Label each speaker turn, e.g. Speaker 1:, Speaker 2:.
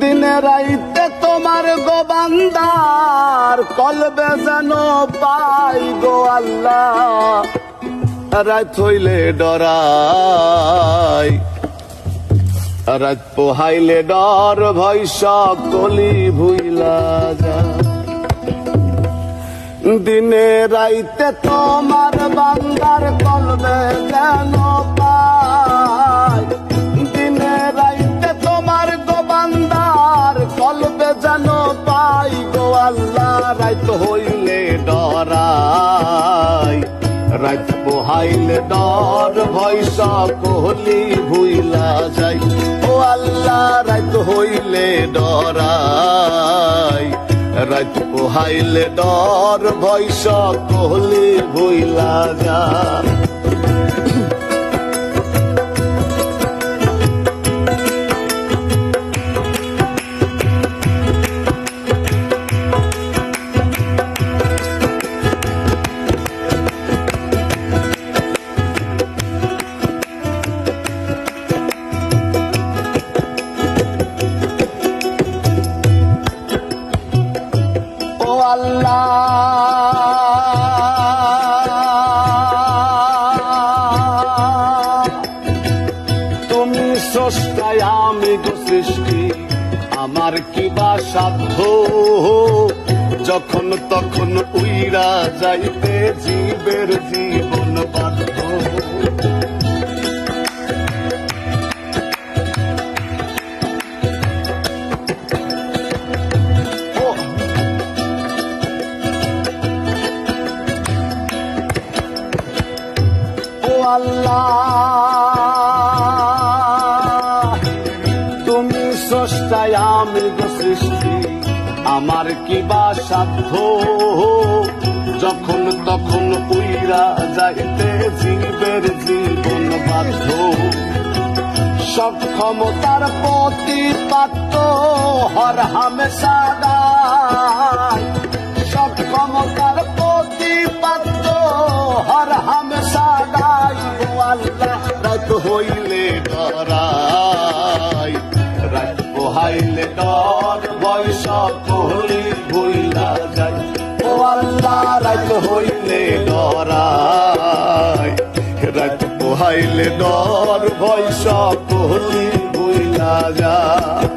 Speaker 1: দিনে রাইতে তোমার গোবান্দার কলবে যেন পাই গো আল্লাহ। রাত হইলে ডরাই, রাত পোহাইলে ডর, ভয় সকলি ভুইলা যায়। দিনে রাইতে তোমার বান্দার কলবে যেন পাই আল্লাহ রাইত হইলে ডরাই। রাত পোহাইলে ডর, ভয় সকলি ভুইলা যাই। ও আল্লাহ রাত হইলে ডরাই। রাত পোহাইলে ডর, ভয় সকলি ভুইলা যা আল্লাহ। তুমি স্রষ্টায় আমি গো সৃষ্টি, আমার কি বা সাধ্য? যখন তখন উইরা যাইতে জীবের জীবন বাধ্য তুমি স্রষ্টায় আমি গো সৃষ্টি, আমার সাধ্য? যখন তখন উইরা যাইতে জীবের জীবন বাধ্য। সক্ষমতার প্রতিপাত্য হর হামেশা গায় সক্ষমতার প্রতিপাত্য হর আল্লাহ রাত হইলে ডরাই। রাত পোহাইলে ডর, বয়স কহলি ভুইলা যায় ও আল্লাহ, রাত হইলে ডরাই। রাত পোহাইলে ডর ভয় সকলি ভুইলা যায়